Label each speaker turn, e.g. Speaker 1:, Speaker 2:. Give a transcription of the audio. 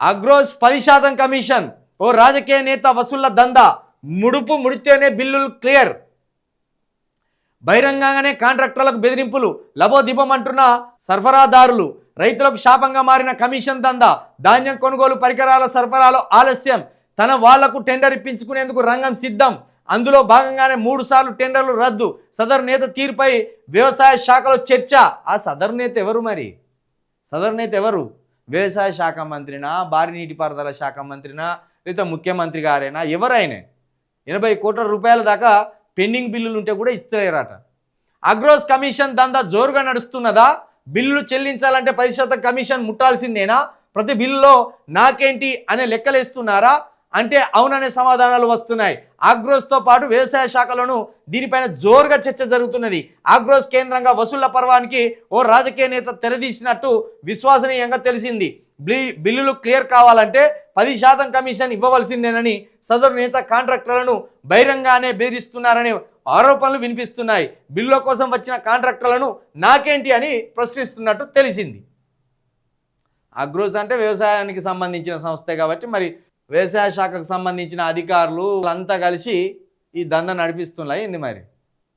Speaker 1: Agros పది శాతం commission. ఓ రాజకీయ నేత వసూళ్ళ దందా. ముడుపు ముడితేనే బిల్లులు క్లియర్. బహిరంగంగానే కాంట్రాక్టర్లకు బెదిరింపులు. లబోదిబమంటున్న సరఫరాదారులు. రైతులకు శాపంగా మారిన కమిషన్ దందా. ధాన్యం కొనుగోలు పరికరాల సరఫరాలో ఆలస్యం. తన వాళ్ళకు టెండర్ ఇప్పించుకునేందుకు రంగం సిద్ధం. అందులో భాగంగానే మూడు సార్లు టెండర్లు రద్దు. సదరు నేత తీరుపై వ్యవసాయ శాఖలో చర్చ. ఆ సదరు నేత ఎవరు మరి? సదరు నేత ఎవరు? వ్యవసాయ శాఖ మంత్రినా భారీ నీటిపారుదల శాఖ మంత్రినా లేదా ముఖ్యమంత్రి గారైనా ఎవరైనా ఎనభై కోట్ల రూపాయల దాకా పెండింగ్ బిల్లులు ఉంటే కూడా ఇస్తలేరట. అగ్రోస్ కమిషన్ దందా జోరుగా నడుస్తున్నదా? బిల్లులు చెల్లించాలంటే పది శాతం కమిషన్ ముట్టాల్సిందేనా? ప్రతి బిల్లులో నాకేంటి అనే లెక్కలేస్తున్నారా? అంటే అవుననే సమాధానాలు వస్తున్నాయి. ఆగ్రోస్తో పాటు వ్యవసాయ శాఖలను దీనిపైన జోరుగా చర్చ జరుగుతున్నది. ఆగ్రోస్ కేంద్రంగా వసూళ్ళ పర్వానికి ఓ రాజకీయ నేత తెరదీసినట్టు విశ్వసనీయంగా తెలిసింది. బిల్ బిల్లులు క్లియర్ కావాలంటే పది శాతం కమిషన్ ఇవ్వవలసిందేనని సదరు నేత కాంట్రాక్టర్లను బహిరంగానే బెదిరిస్తున్నారనే ఆరోపణలు వినిపిస్తున్నాయి. బిల్లుల కోసం వచ్చిన కాంట్రాక్టర్లను నాకేంటి అని ప్రశ్నిస్తున్నట్టు తెలిసింది. అగ్రోస్ అంటే వ్యవసాయానికి సంబంధించిన సంస్థే కాబట్టి మరి వ్యవసాయ శాఖకు సంబంధించిన అధికారులు అంతా కలిసి ఈ దంద నడిపిస్తున్నాయి. ఏంది మరి?